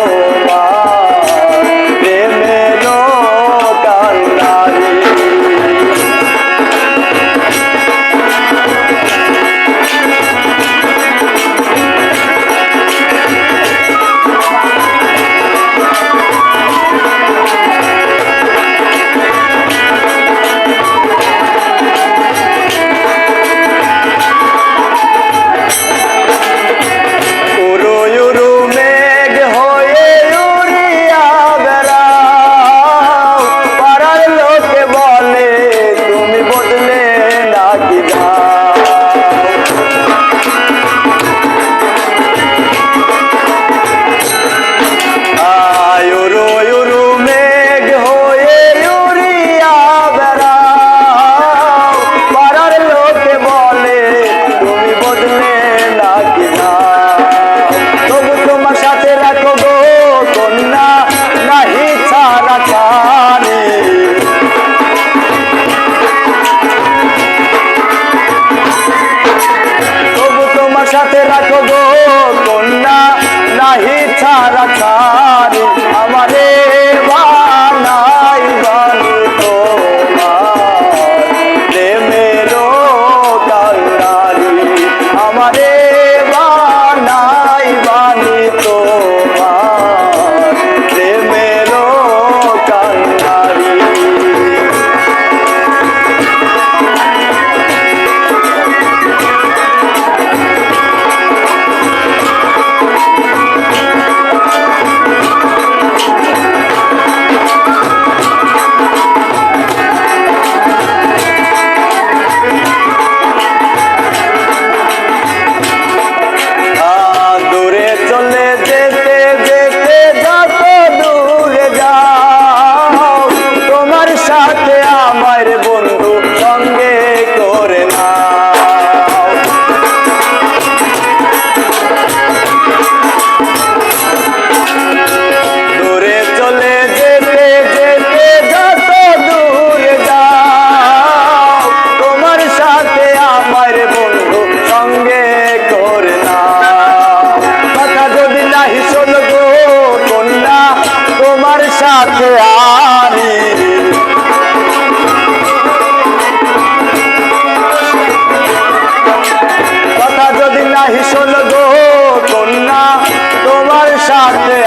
Oh. সাথে রাখো গো কন্যা, নাহি ছাড়া ছাড়ে আমারে বানাই বানি তোমার। প্রেমেরও কালারি আমারে বা সাথে